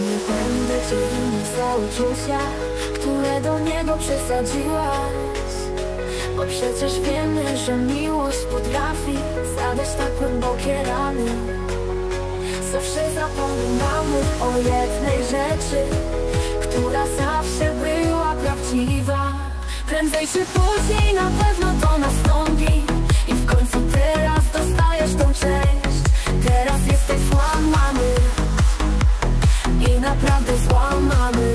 Nie będę ci winić za uczucia Które do niego przesadziłaś. Bo przecież wiemy, że miłość potrafi Zadać tak głębokie rany. Zawsze zapominamy o jednej rzeczy Która zawsze była prawdziwa. Prędzej czy później na pewno to nastąpi I w końcu teraz dostajesz tą część Teraz jesteś złamany I naprawdę złamany.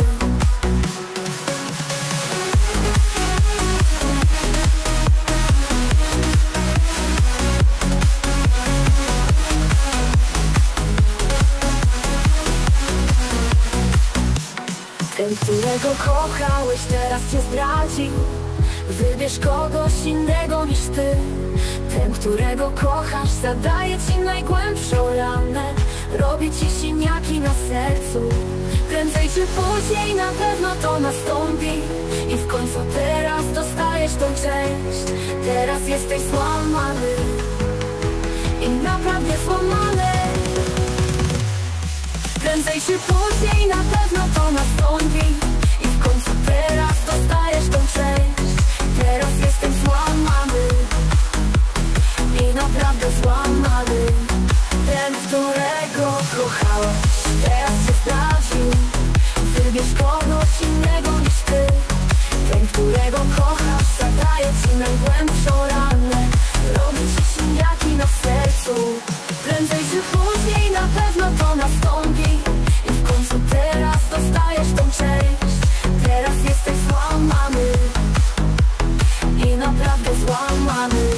Ten, którego kochałeś, teraz cię zdradził Wybierz kogoś innego niż ty. Ten, którego kochasz, zadaje ci najgłębszą ranę na sercu. Prędzej czy później na pewno to nastąpi. I w końcu teraz dostajesz tą część Teraz jesteś złamany. I naprawdę złamany. Prędzej czy później na pewno to nastąpi. I w końcu kogo kochasz Zadaje ci najgłębszą ranę. Robi ci siniaki na sercu. Prędzej czy później na pewno to nastąpi. I w końcu teraz dostajesz tą część. Teraz jesteś złamany. I naprawdę złamany.